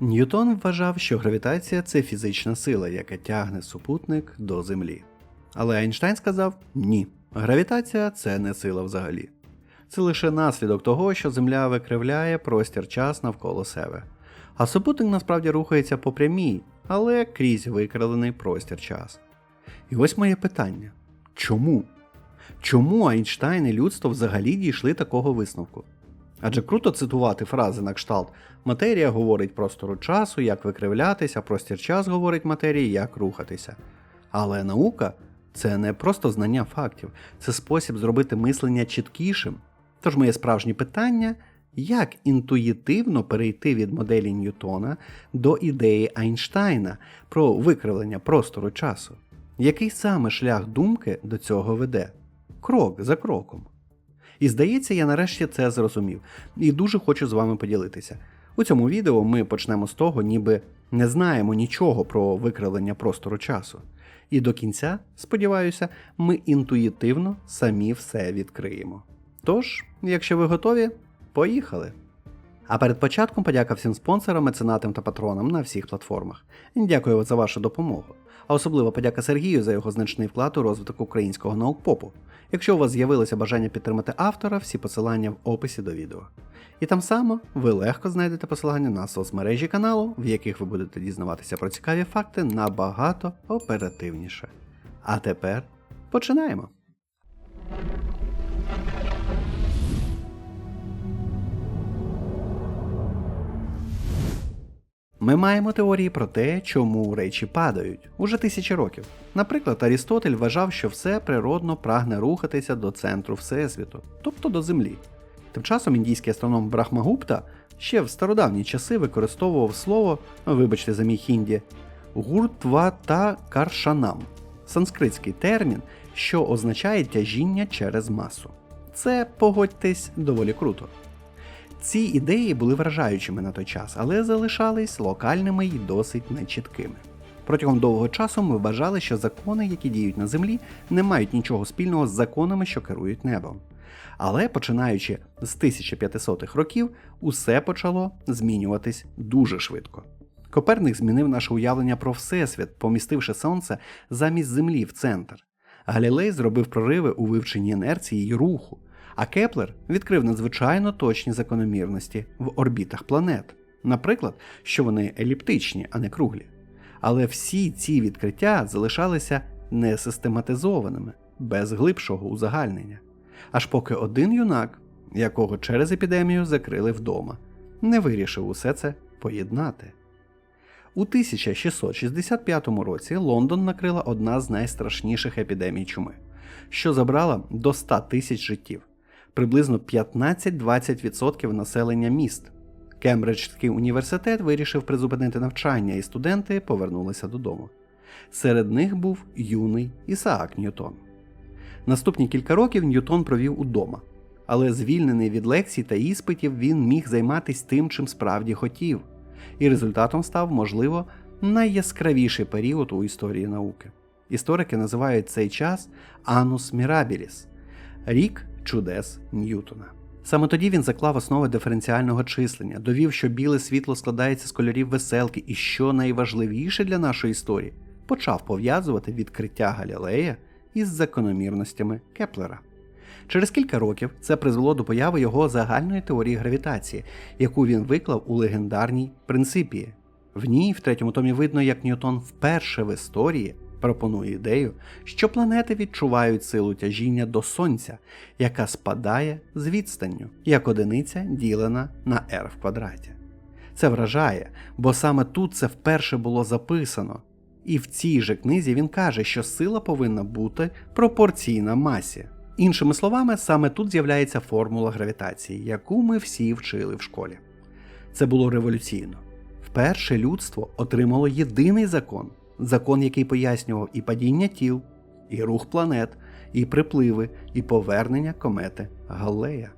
Ньютон вважав, що гравітація це фізична сила, яка тягне супутник до Землі. Але Айнштейн сказав ні, гравітація це не сила взагалі. Це лише наслідок того, що Земля викривляє простір час навколо себе. А супутник насправді рухається по прямій, але крізь викривлений простір час. І ось моє питання: чому? Чому Айнштейн і людство взагалі дійшли такого висновку? Адже круто цитувати фрази на кшталт матерія говорить простору часу, як викривлятися, простір час говорить матерії, як рухатися. Але наука це не просто знання фактів, це спосіб зробити мислення чіткішим. Тож моє справжнє питання як інтуїтивно перейти від моделі Ньютона до ідеї Айнштайна про викривлення простору часу? Який саме шлях думки до цього веде? Крок за кроком. І здається, я нарешті це зрозумів, і дуже хочу з вами поділитися. У цьому відео ми почнемо з того, ніби не знаємо нічого про викривлення простору часу. І до кінця, сподіваюся, ми інтуїтивно самі все відкриємо. Тож, якщо ви готові, поїхали! А перед початком подяка всім спонсорам, меценатам та патронам на всіх платформах. Дякую за вашу допомогу. А особливо подяка Сергію за його значний вклад у розвиток українського наукпопу. Якщо у вас з'явилося бажання підтримати автора, всі посилання в описі до відео. І там само ви легко знайдете посилання на соцмережі каналу, в яких ви будете дізнаватися про цікаві факти набагато оперативніше. А тепер починаємо! Ми маємо теорії про те, чому речі падають уже тисячі років. Наприклад, Арістотель вважав, що все природно прагне рухатися до центру Всесвіту, тобто до Землі. Тим часом індійський астроном Брахмагупта ще в стародавні часи використовував слово, вибачте за мій хінді, гуртвата каршанам санскритський термін, що означає тяжіння через масу. Це, погодьтесь, доволі круто. Ці ідеї були вражаючими на той час, але залишались локальними і досить нечіткими. Протягом довгого часу ми вважали, що закони, які діють на землі, не мають нічого спільного з законами, що керують небом. Але починаючи з 1500-х років, усе почало змінюватись дуже швидко. Коперник змінив наше уявлення про Всесвіт, помістивши сонце замість Землі в центр. Галілей зробив прориви у вивченні інерції й руху, а Кеплер відкрив надзвичайно точні закономірності в орбітах планет, наприклад, що вони еліптичні, а не круглі. Але всі ці відкриття залишалися несистематизованими, без глибшого узагальнення. Аж поки один юнак, якого через епідемію закрили вдома, не вирішив усе це поєднати. У 1665 році Лондон накрила одна з найстрашніших епідемій чуми, що забрала до 100 тисяч життів, приблизно 15-20% населення міст. Кембриджський університет вирішив призупинити навчання, і студенти повернулися додому. Серед них був юний Ісаак Ньютон. Наступні кілька років Ньютон провів удома, але звільнений від лекцій та іспитів він міг займатися тим, чим справді хотів, і результатом став, можливо, найяскравіший період у історії науки. Історики називають цей час Анус Мірабіліс рік чудес Ньютона. Саме тоді він заклав основи диференціального числення, довів, що біле світло складається з кольорів веселки, і що найважливіше для нашої історії, почав пов'язувати відкриття Галілея із закономірностями Кеплера. Через кілька років це призвело до появи його загальної теорії гравітації, яку він виклав у легендарній принципії. В ній, в третьому томі, видно, як Ньютон вперше в історії пропонує ідею, що планети відчувають силу тяжіння до Сонця, яка спадає з відстанню, як одиниця ділена на r в квадраті. Це вражає, бо саме тут це вперше було записано. І в цій же книзі він каже, що сила повинна бути пропорційна масі. Іншими словами, саме тут з'являється формула гравітації, яку ми всі вчили в школі. Це було революційно. Вперше людство отримало єдиний закон закон, який пояснював і падіння тіл, і рух планет, і припливи, і повернення комети Галлея.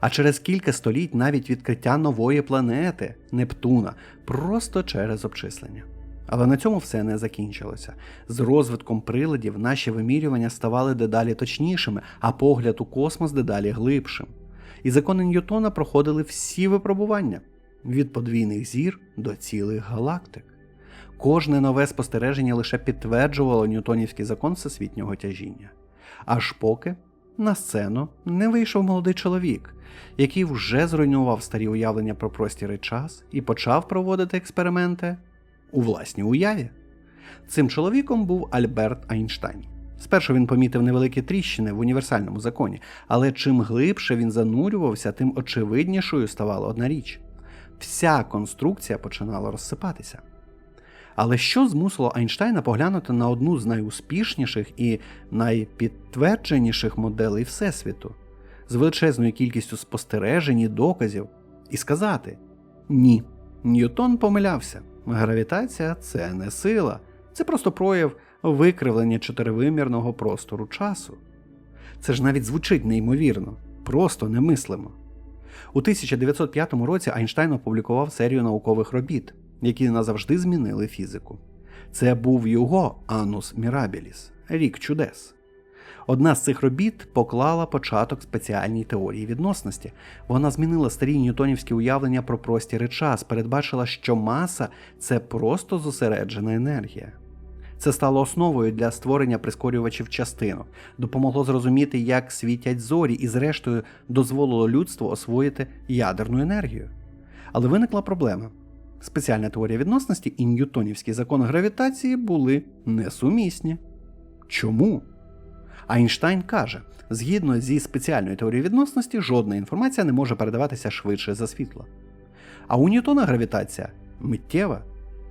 А через кілька століть навіть відкриття нової планети Нептуна просто через обчислення. Але на цьому все не закінчилося. З розвитком приладів наші вимірювання ставали дедалі точнішими, а погляд у космос дедалі глибшим. І закони Ньютона проходили всі випробування. від подвійних зір до цілих галактик. Кожне нове спостереження лише підтверджувало ньютонівський закон всесвітнього тяжіння. Аж поки на сцену не вийшов молодий чоловік, який вже зруйнував старі уявлення про простір і час і почав проводити експерименти у власній уяві. Цим чоловіком був Альберт Айнштайн. Спершу він помітив невеликі тріщини в універсальному законі, але чим глибше він занурювався, тим очевиднішою ставала одна річ. Вся конструкція починала розсипатися. Але що змусило Айнштайна поглянути на одну з найуспішніших і найпідтвердженіших моделей Всесвіту з величезною кількістю спостережень і доказів, і сказати: Ні, Ньютон помилявся. Гравітація це не сила, це просто прояв викривлення чотиривимірного простору часу. Це ж навіть звучить неймовірно, просто немислимо. У 1905 році Айнштайн опублікував серію наукових робіт, які назавжди змінили фізику. Це був його Анус Мірабіліс рік чудес. Одна з цих робіт поклала початок спеціальній теорії відносності. Вона змінила старі ньютонівські уявлення про простір і час, передбачила, що маса це просто зосереджена енергія. Це стало основою для створення прискорювачів частинок, допомогло зрозуміти, як світять зорі, і, зрештою, дозволило людству освоїти ядерну енергію. Але виникла проблема. Спеціальна теорія відносності і ньютонівський закон гравітації були несумісні. Чому? Айнштайн каже, згідно зі спеціальною теорією відносності, жодна інформація не може передаватися швидше за світло. А у Ньютона гравітація миттєва.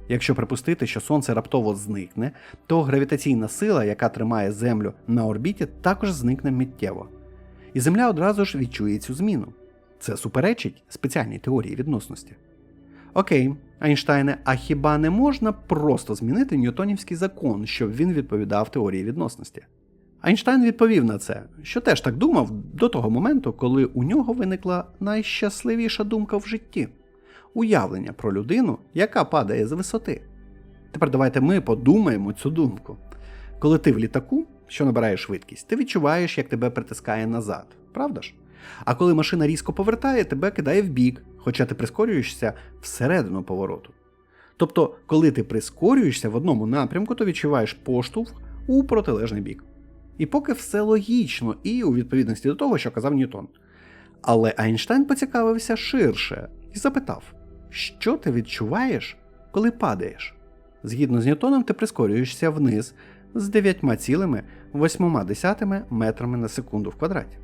Якщо припустити, що сонце раптово зникне, то гравітаційна сила, яка тримає Землю на орбіті, також зникне миттєво. І Земля одразу ж відчує цю зміну. Це суперечить спеціальній теорії відносності. Окей, Айнштайне, а хіба не можна просто змінити Ньютонівський закон, щоб він відповідав теорії відносності? Айнштайн відповів на це, що теж так думав до того моменту, коли у нього виникла найщасливіша думка в житті уявлення про людину, яка падає з висоти. Тепер давайте ми подумаємо цю думку. Коли ти в літаку, що набирає швидкість, ти відчуваєш, як тебе притискає назад, правда ж? А коли машина різко повертає, тебе кидає в бік, хоча ти прискорюєшся всередину повороту. Тобто, коли ти прискорюєшся в одному напрямку, то відчуваєш поштовх у протилежний бік. І поки все логічно і у відповідності до того, що казав Ньютон. Але Айнштайн поцікавився ширше і запитав: що ти відчуваєш, коли падаєш? Згідно з Ньютоном, ти прискорюєшся вниз з 9,8 метрами на секунду в квадраті.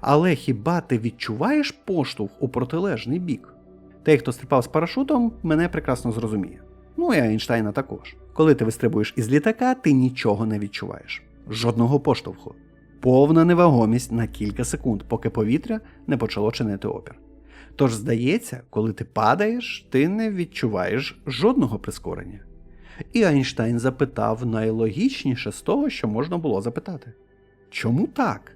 Але хіба ти відчуваєш поштовх у протилежний бік? Той, хто стрибав з парашутом, мене прекрасно зрозуміє. Ну і Айнштайна також. Коли ти вистрибуєш із літака, ти нічого не відчуваєш. Жодного поштовху. Повна невагомість на кілька секунд, поки повітря не почало чинити опір. Тож, здається, коли ти падаєш, ти не відчуваєш жодного прискорення. І Айнштайн запитав найлогічніше з того, що можна було запитати: Чому так?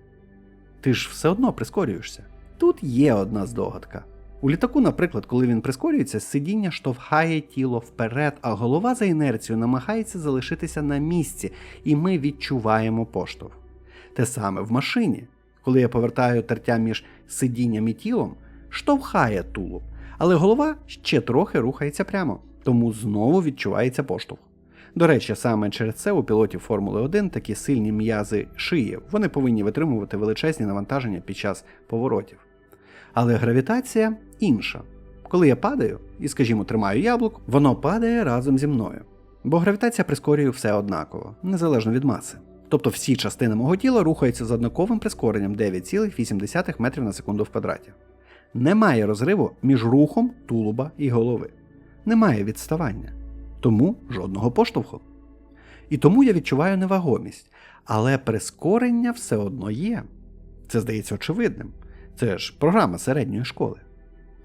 Ти ж все одно прискорюєшся. Тут є одна здогадка. У літаку, наприклад, коли він прискорюється, сидіння штовхає тіло вперед, а голова за інерцією намагається залишитися на місці, і ми відчуваємо поштовх. Те саме в машині. Коли я повертаю тертя між сидінням і тілом, штовхає тулуб, але голова ще трохи рухається прямо, тому знову відчувається поштовх. До речі, саме через це у пілотів Формули 1 такі сильні м'язи шиї, вони повинні витримувати величезні навантаження під час поворотів. Але гравітація інша. Коли я падаю і, скажімо, тримаю яблук, воно падає разом зі мною. Бо гравітація прискорює все однаково, незалежно від маси. Тобто всі частини мого тіла рухаються з однаковим прискоренням 9,8 метрів на секунду в квадраті. Немає розриву між рухом тулуба і голови. Немає відставання. Тому жодного поштовху. І тому я відчуваю невагомість, але прискорення все одно є. Це здається очевидним. Це ж програма середньої школи.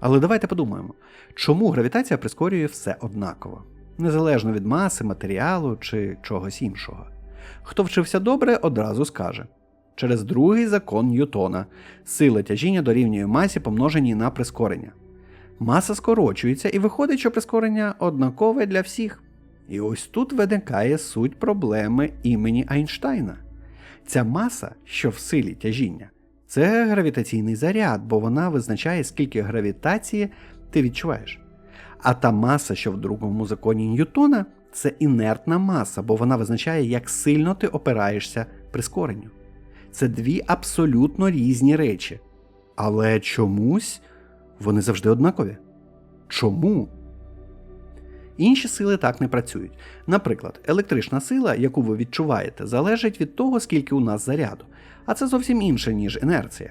Але давайте подумаємо, чому гравітація прискорює все однаково, незалежно від маси, матеріалу чи чогось іншого. Хто вчився добре, одразу скаже. Через другий закон Ньютона сила тяжіння дорівнює масі, помноженій на прискорення. Маса скорочується і виходить, що прискорення однакове для всіх. І ось тут виникає суть проблеми імені Айнштайна. Ця маса, що в силі тяжіння, це гравітаційний заряд, бо вона визначає, скільки гравітації ти відчуваєш. А та маса, що в другому законі Ньютона, це інертна маса, бо вона визначає, як сильно ти опираєшся прискоренню. Це дві абсолютно різні речі. Але чомусь вони завжди однакові. Чому? Інші сили так не працюють. Наприклад, електрична сила, яку ви відчуваєте, залежить від того, скільки у нас заряду, а це зовсім інше, ніж інерція.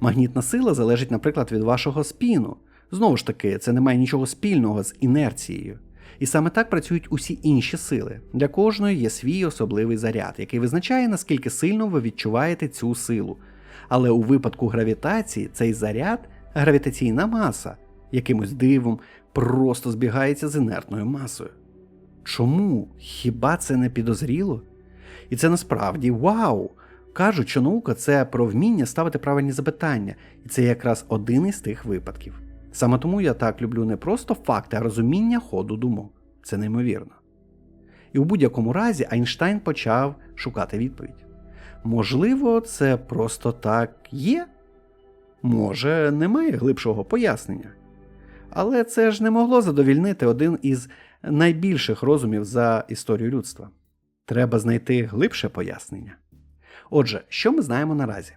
Магнітна сила залежить, наприклад, від вашого спіну. Знову ж таки, це не має нічого спільного з інерцією. І саме так працюють усі інші сили. Для кожної є свій особливий заряд, який визначає, наскільки сильно ви відчуваєте цю силу. Але у випадку гравітації цей заряд, гравітаційна маса, якимось дивом просто збігається з інертною масою. Чому? Хіба це не підозріло? І це насправді вау! Кажуть, що наука це про вміння ставити правильні запитання, і це якраз один із тих випадків. Саме тому я так люблю не просто факти, а розуміння ходу думок. Це неймовірно. І у будь-якому разі Айнштайн почав шукати відповідь. Можливо, це просто так є? Може, немає глибшого пояснення. Але це ж не могло задовільнити один із найбільших розумів за історію людства. Треба знайти глибше пояснення. Отже, що ми знаємо наразі?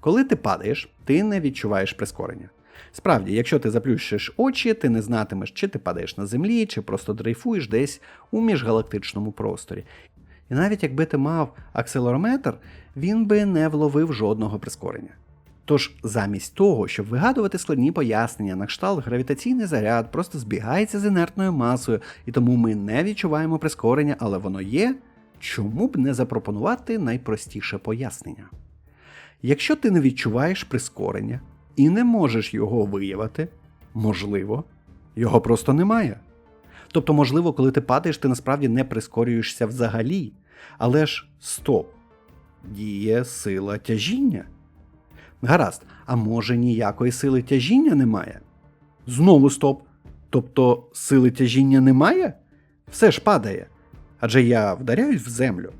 Коли ти падаєш, ти не відчуваєш прискорення. Справді, якщо ти заплющиш очі, ти не знатимеш, чи ти падаєш на землі, чи просто дрейфуєш десь у міжгалактичному просторі. І навіть якби ти мав акселерометр, він би не вловив жодного прискорення. Тож, замість того, щоб вигадувати складні пояснення, на кшталт гравітаційний заряд просто збігається з інертною масою, і тому ми не відчуваємо прискорення, але воно є, чому б не запропонувати найпростіше пояснення? Якщо ти не відчуваєш прискорення і не можеш його виявити, можливо, його просто немає. Тобто, можливо, коли ти падаєш, ти насправді не прискорюєшся взагалі. Але ж стоп, діє сила тяжіння. Гаразд, а може ніякої сили тяжіння немає? Знову стоп. Тобто сили тяжіння немає? Все ж падає. Адже я вдаряюсь в землю.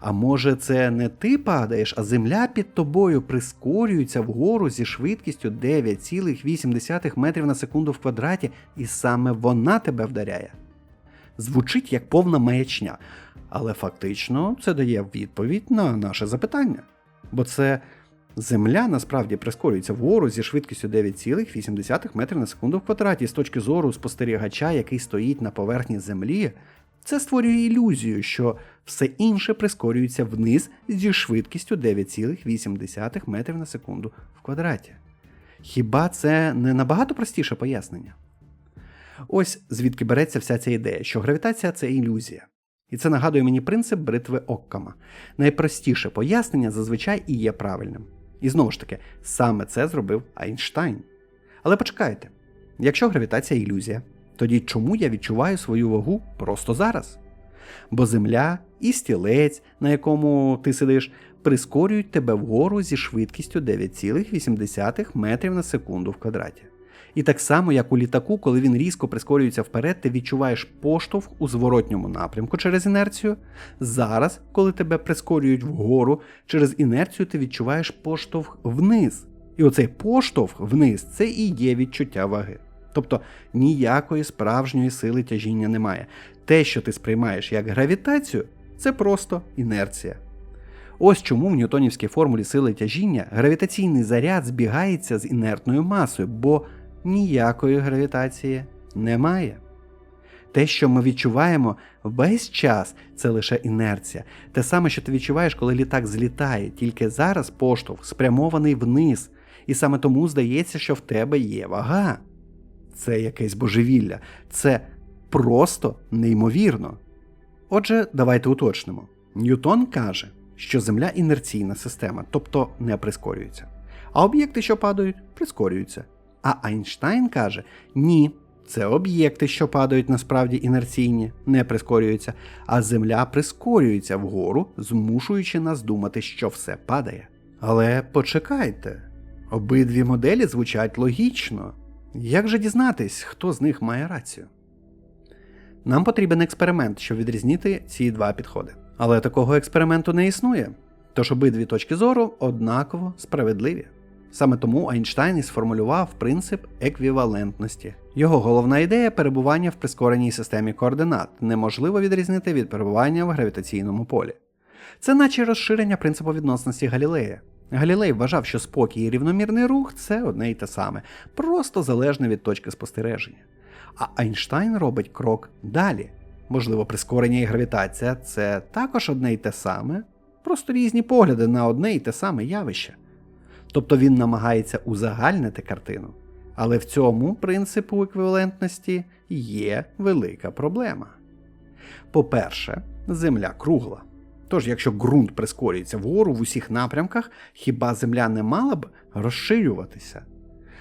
А може, це не ти падаєш, а земля під тобою прискорюється вгору зі швидкістю 9,8 метрів на секунду в квадраті, і саме вона тебе вдаряє. Звучить як повна маячня, але фактично це дає відповідь на наше запитання. Бо це Земля насправді прискорюється вгору зі швидкістю 9,8 метрів на секунду в квадраті. З точки зору спостерігача, який стоїть на поверхні Землі, це створює ілюзію, що все інше прискорюється вниз зі швидкістю 9,8 метрів на секунду в квадраті. Хіба це не набагато простіше пояснення? Ось звідки береться вся ця ідея, що гравітація це ілюзія. І це нагадує мені принцип бритви Оккама. Найпростіше пояснення зазвичай і є правильним. І знову ж таки, саме це зробив Айнштайн. Але почекайте, якщо гравітація ілюзія, тоді чому я відчуваю свою вагу просто зараз? Бо Земля і стілець, на якому ти сидиш, прискорюють тебе вгору зі швидкістю 9,8 метрів на секунду в квадраті. І так само, як у літаку, коли він різко прискорюється вперед, ти відчуваєш поштовх у зворотньому напрямку через інерцію. Зараз, коли тебе прискорюють вгору, через інерцію ти відчуваєш поштовх вниз. І оцей поштовх вниз це і є відчуття ваги. Тобто ніякої справжньої сили тяжіння немає. Те, що ти сприймаєш як гравітацію, це просто інерція. Ось чому в ньютонівській формулі сили тяжіння гравітаційний заряд збігається з інертною масою, бо ніякої гравітації немає. Те, що ми відчуваємо весь час, це лише інерція. Те саме, що ти відчуваєш, коли літак злітає, тільки зараз поштовх спрямований вниз, і саме тому здається, що в тебе є вага. Це якесь божевілля, це просто неймовірно. Отже, давайте уточнимо. Ньютон каже, що Земля інерційна система, тобто не прискорюється. А об'єкти, що падають, прискорюються. А Айнштайн каже: ні, це об'єкти, що падають насправді інерційні, не прискорюються, а Земля прискорюється вгору, змушуючи нас думати, що все падає. Але почекайте, обидві моделі звучать логічно. Як же дізнатись, хто з них має рацію? Нам потрібен експеримент, щоб відрізнити ці два підходи. Але такого експерименту не існує, тож обидві точки зору однаково справедливі. Саме тому Айнштайн і сформулював принцип еквівалентності. Його головна ідея перебування в прискореній системі координат неможливо відрізнити від перебування в гравітаційному полі. Це наче розширення принципу відносності Галілея. Галілей вважав, що спокій і рівномірний рух це одне і те саме, просто залежно від точки спостереження. А Айнштайн робить крок далі. Можливо, прискорення і гравітація це також одне і те саме, просто різні погляди на одне і те саме явище. Тобто він намагається узагальнити картину. Але в цьому принципу еквівалентності є велика проблема. По-перше, Земля кругла. Тож, якщо ґрунт прискорюється вгору в усіх напрямках, хіба Земля не мала б розширюватися?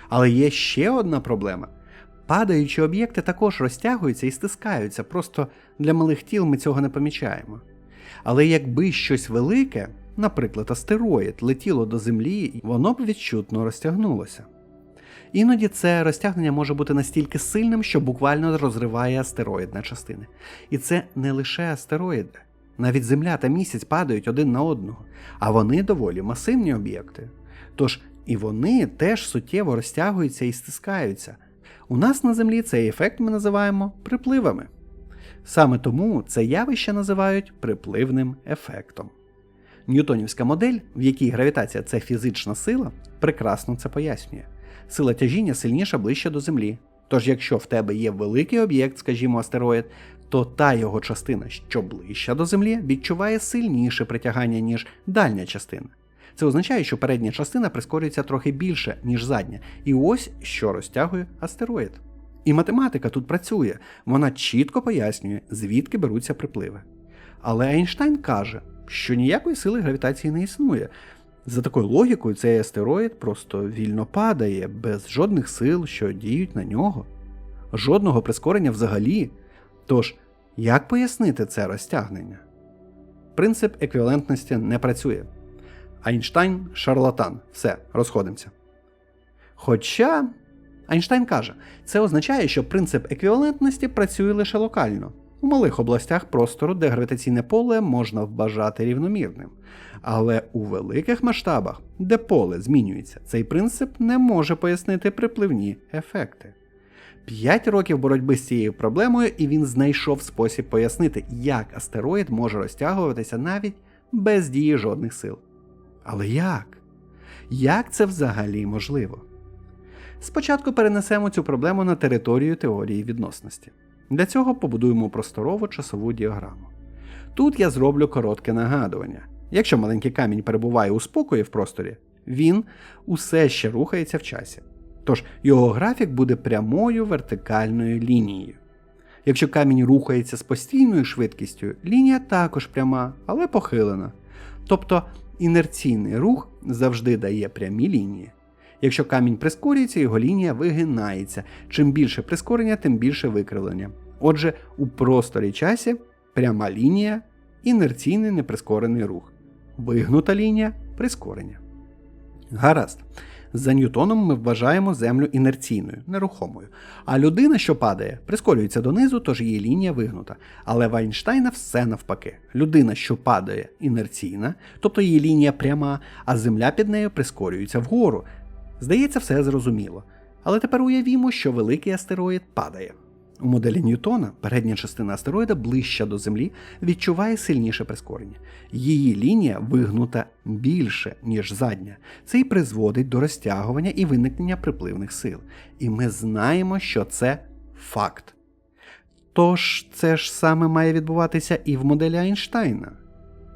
Але є ще одна проблема. Падаючі об'єкти також розтягуються і стискаються, просто для малих тіл ми цього не помічаємо. Але якби щось велике, наприклад, астероїд, летіло до Землі, воно б відчутно розтягнулося. Іноді це розтягнення може бути настільки сильним, що буквально розриває астероїд на частини. І це не лише астероїди. Навіть Земля та місяць падають один на одного, а вони доволі масивні об'єкти. Тож і вони теж суттєво розтягуються і стискаються. У нас на Землі цей ефект ми називаємо припливами. Саме тому це явище називають припливним ефектом. Ньютонівська модель, в якій гравітація це фізична сила, прекрасно це пояснює. Сила тяжіння сильніша ближче до Землі. Тож, якщо в тебе є великий об'єкт, скажімо, астероїд, то та його частина, що ближча до Землі, відчуває сильніше притягання, ніж дальня частина. Це означає, що передня частина прискорюється трохи більше, ніж задня, і ось що розтягує астероїд. І математика тут працює, вона чітко пояснює, звідки беруться припливи. Але Ейнштейн каже, що ніякої сили гравітації не існує. За такою логікою, цей астероїд просто вільно падає, без жодних сил, що діють на нього, жодного прискорення взагалі. Тож, як пояснити це розтягнення? Принцип еквівалентності не працює. Айнштайн шарлатан. Все, розходимося. Хоча Айнштайн каже, це означає, що принцип еквівалентності працює лише локально, у малих областях простору, де гравітаційне поле можна вважати рівномірним. Але у великих масштабах, де поле змінюється, цей принцип не може пояснити припливні ефекти. П'ять років боротьби з цією проблемою, і він знайшов спосіб пояснити, як астероїд може розтягуватися навіть без дії жодних сил. Але як? Як це взагалі можливо? Спочатку перенесемо цю проблему на територію теорії відносності. Для цього побудуємо просторову часову діаграму. Тут я зроблю коротке нагадування. Якщо маленький камінь перебуває у спокої в просторі, він усе ще рухається в часі. Тож його графік буде прямою вертикальною лінією. Якщо камінь рухається з постійною швидкістю, лінія також пряма, але похилена. Тобто інерційний рух завжди дає прямі лінії. Якщо камінь прискорюється, його лінія вигинається. Чим більше прискорення, тим більше викривлення. Отже, у просторі часі пряма лінія, інерційний неприскорений рух, вигнута лінія прискорення. Гаразд. За Ньютоном ми вважаємо Землю інерційною, нерухомою. А людина, що падає, прискорюється донизу, тож її лінія вигнута. Але в Айнштайна все навпаки. Людина, що падає, інерційна, тобто її лінія пряма, а земля під нею прискорюється вгору. Здається, все зрозуміло. Але тепер уявімо, що великий астероїд падає. У моделі Ньютона передня частина астероїда ближча до Землі відчуває сильніше прискорення. Її лінія вигнута більше, ніж задня. Це й призводить до розтягування і виникнення припливних сил. І ми знаємо, що це факт. Тож це ж саме має відбуватися і в моделі Айнштайна.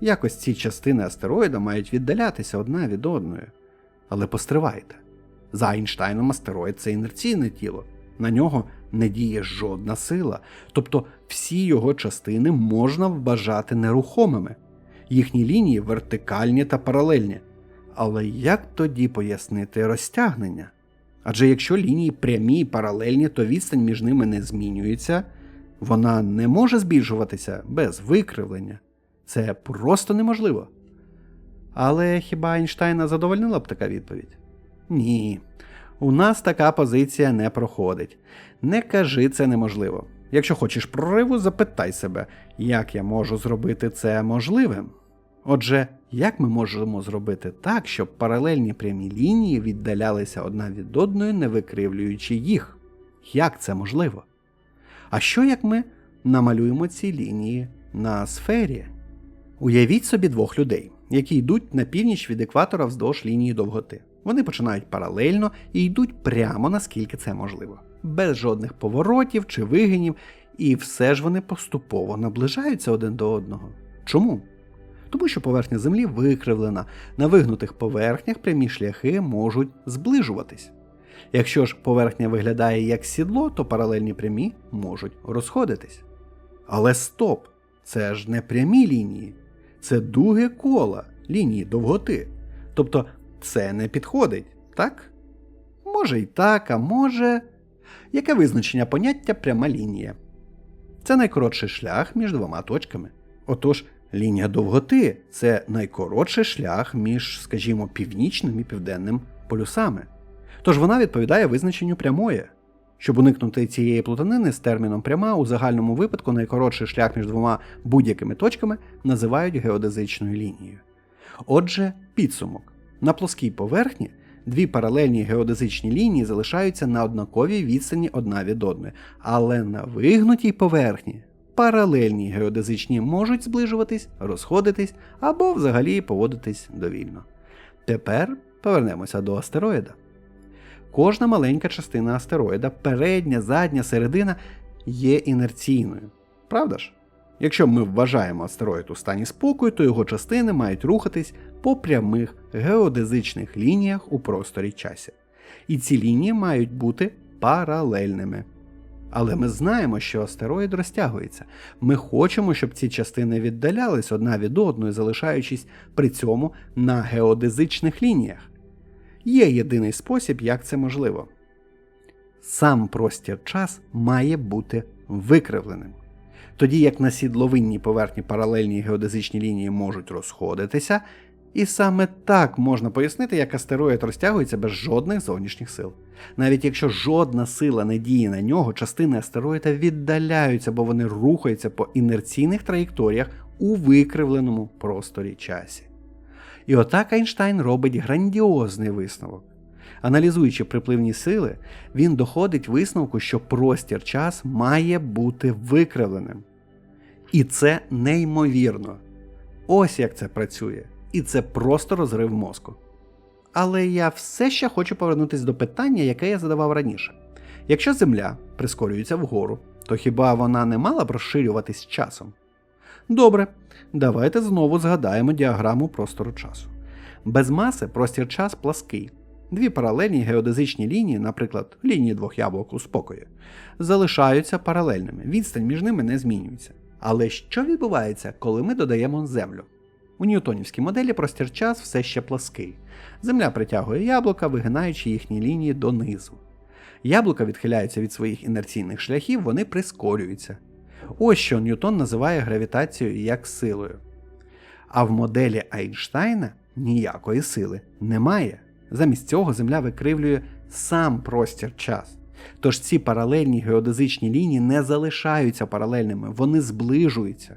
Якось ці частини астероїда мають віддалятися одна від одної. Але постривайте. За Айнштайном астероїд це інерційне тіло. На нього не діє жодна сила, тобто всі його частини можна вважати нерухомими, їхні лінії вертикальні та паралельні. Але як тоді пояснити розтягнення? Адже якщо лінії прямі і паралельні, то відстань між ними не змінюється, вона не може збільшуватися без викривлення. Це просто неможливо. Але хіба Айнштайна задовольнила б така відповідь? Ні. У нас така позиція не проходить. Не кажи це неможливо. Якщо хочеш прориву, запитай себе, як я можу зробити це можливим. Отже, як ми можемо зробити так, щоб паралельні прямі лінії віддалялися одна від одної, не викривлюючи їх? Як це можливо? А що як ми намалюємо ці лінії на сфері? Уявіть собі двох людей, які йдуть на північ від екватора вздовж лінії довготи. Вони починають паралельно і йдуть прямо наскільки це можливо, без жодних поворотів чи вигинів, і все ж вони поступово наближаються один до одного. Чому? Тому що поверхня Землі викривлена, на вигнутих поверхнях прямі шляхи можуть зближуватись. Якщо ж поверхня виглядає як сідло, то паралельні прямі можуть розходитись. Але стоп! Це ж не прямі лінії, це дуги кола, лінії довготи. Тобто це не підходить, так? Може і так, а може. Яке визначення поняття пряма лінія? Це найкоротший шлях між двома точками. Отож, лінія довготи це найкоротший шлях між, скажімо, північним і південним полюсами. Тож вона відповідає визначенню прямої. Щоб уникнути цієї плутанини з терміном пряма, у загальному випадку найкоротший шлях між двома будь-якими точками називають геодезичною лінією. Отже, підсумок. На плоскій поверхні дві паралельні геодезичні лінії залишаються на однаковій відстані одна від одної, але на вигнутій поверхні паралельні геодезичні можуть зближуватись, розходитись або взагалі поводитись довільно. Тепер повернемося до астероїда. Кожна маленька частина астероїда, передня, задня, середина є інерційною. Правда ж? Якщо ми вважаємо астероїд у стані спокою, то його частини мають рухатись по прямих геодезичних лініях у просторі часі. І ці лінії мають бути паралельними. Але ми знаємо, що астероїд розтягується. Ми хочемо, щоб ці частини віддалялись одна від одної, залишаючись при цьому на геодезичних лініях. Є єдиний спосіб, як це можливо. Сам простір час має бути викривленим. Тоді як на сідловинній поверхні паралельні геодезичні лінії можуть розходитися, і саме так можна пояснити, як астероїд розтягується без жодних зовнішніх сил. Навіть якщо жодна сила не діє на нього, частини астероїда віддаляються, бо вони рухаються по інерційних траєкторіях у викривленому просторі часі. І отак Айнштайн робить грандіозний висновок. Аналізуючи припливні сили, він доходить висновку, що простір час має бути викривленим. І це неймовірно. Ось як це працює. І це просто розрив мозку. Але я все ще хочу повернутися до питання, яке я задавав раніше. Якщо Земля прискорюється вгору, то хіба вона не мала б розширюватись часом? Добре, давайте знову згадаємо діаграму простору часу. Без маси простір час плаский. Дві паралельні геодезичні лінії, наприклад, лінії двох яблук у спокої, залишаються паралельними, відстань між ними не змінюється. Але що відбувається, коли ми додаємо Землю? У ньютонівській моделі простір час все ще плаский. Земля притягує яблука, вигинаючи їхні лінії донизу. Яблука відхиляються від своїх інерційних шляхів, вони прискорюються. Ось що Ньютон називає гравітацією як силою. А в моделі Айнштайна ніякої сили немає. Замість цього Земля викривлює сам простір час. Тож ці паралельні геодезичні лінії не залишаються паралельними, вони зближуються.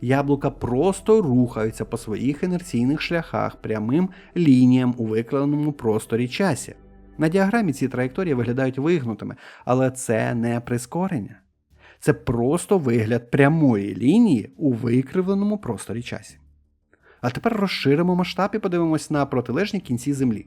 Яблука просто рухаються по своїх інерційних шляхах прямим лініям у викривленому просторі часі. На діаграмі ці траєкторії виглядають вигнутими, але це не прискорення. Це просто вигляд прямої лінії у викривленому просторі часі. А тепер розширимо масштаб і подивимось на протилежні кінці Землі.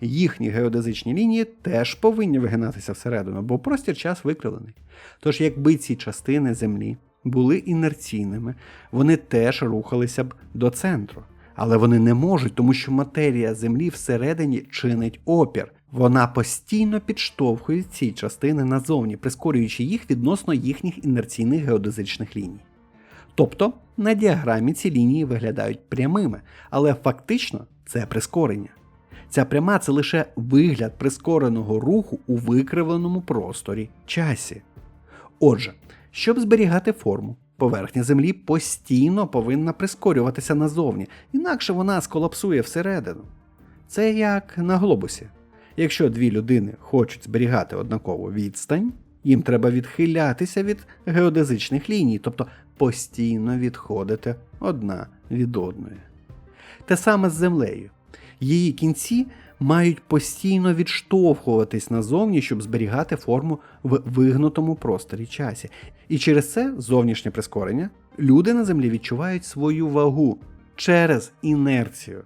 Їхні геодезичні лінії теж повинні вигинатися всередину, бо простір час викривлений. Тож, якби ці частини Землі були інерційними, вони теж рухалися б до центру. Але вони не можуть, тому що матерія Землі всередині чинить опір. Вона постійно підштовхує ці частини назовні, прискорюючи їх відносно їхніх інерційних геодезичних ліній. Тобто на діаграмі ці лінії виглядають прямими, але фактично це прискорення. Ця пряма це лише вигляд прискореного руху у викривленому просторі часі. Отже, щоб зберігати форму, поверхня Землі постійно повинна прискорюватися назовні, інакше вона сколапсує всередину. Це як на глобусі. Якщо дві людини хочуть зберігати однакову відстань, їм треба відхилятися від геодезичних ліній, тобто постійно відходити одна від одної. Те саме з землею. Її кінці мають постійно відштовхуватись назовні, щоб зберігати форму в вигнутому просторі часі. І через це зовнішнє прискорення люди на землі відчувають свою вагу через інерцію.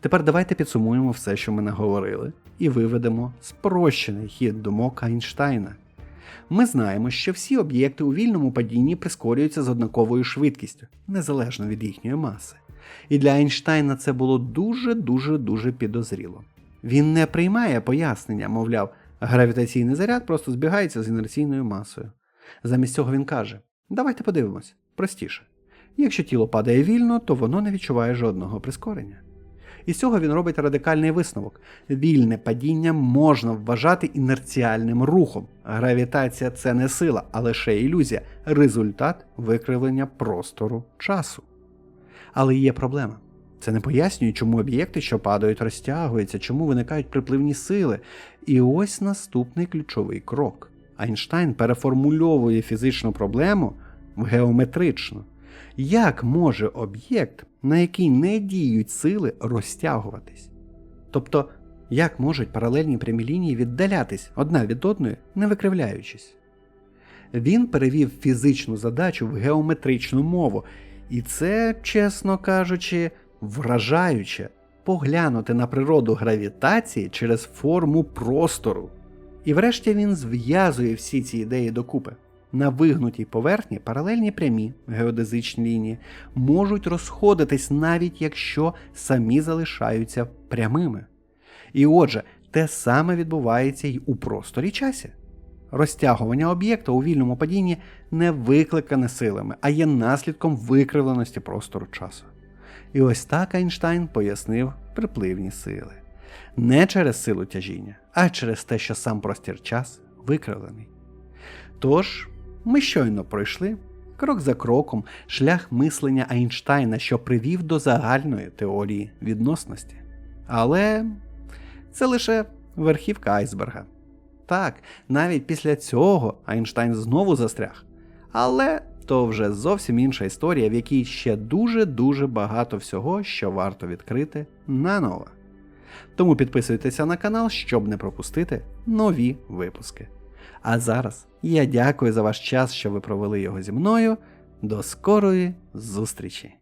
Тепер давайте підсумуємо все, що ми наговорили, і виведемо спрощений хід думок Айнштайна. Ми знаємо, що всі об'єкти у вільному падінні прискорюються з однаковою швидкістю, незалежно від їхньої маси. І для Айнштайна це було дуже-дуже дуже підозріло. Він не приймає пояснення, мовляв, гравітаційний заряд просто збігається з інерційною масою. Замість цього він каже: давайте подивимось, простіше. Якщо тіло падає вільно, то воно не відчуває жодного прискорення. І з цього він робить радикальний висновок: вільне падіння можна вважати інерціальним рухом. Гравітація це не сила, а лише ілюзія, результат викривлення простору часу. Але є проблема. Це не пояснює, чому об'єкти, що падають, розтягуються, чому виникають припливні сили. І ось наступний ключовий крок. Айнштайн переформульовує фізичну проблему в геометричну. Як може об'єкт, на який не діють сили, розтягуватись? Тобто, як можуть паралельні прямі лінії віддалятись одна від одної, не викривляючись? Він перевів фізичну задачу в геометричну мову, і це, чесно кажучи, вражаюче поглянути на природу гравітації через форму простору. І врешті він зв'язує всі ці ідеї докупи. На вигнутій поверхні паралельні прямі геодезичні лінії можуть розходитись навіть якщо самі залишаються прямими. І отже, те саме відбувається й у просторі часі. Розтягування об'єкта у вільному падінні не викликане силами, а є наслідком викривленості простору часу. І ось так Айнштайн пояснив припливні сили. Не через силу тяжіння, а через те, що сам простір час викривлений. Тож, ми щойно пройшли крок за кроком шлях мислення Айнштайна, що привів до загальної теорії відносності. Але це лише верхівка айсберга. Так, навіть після цього Айнштайн знову застряг. Але то вже зовсім інша історія, в якій ще дуже-дуже багато всього, що варто відкрити наново. Тому підписуйтеся на канал, щоб не пропустити нові випуски. А зараз я дякую за ваш час, що ви провели його зі мною. До скорої зустрічі!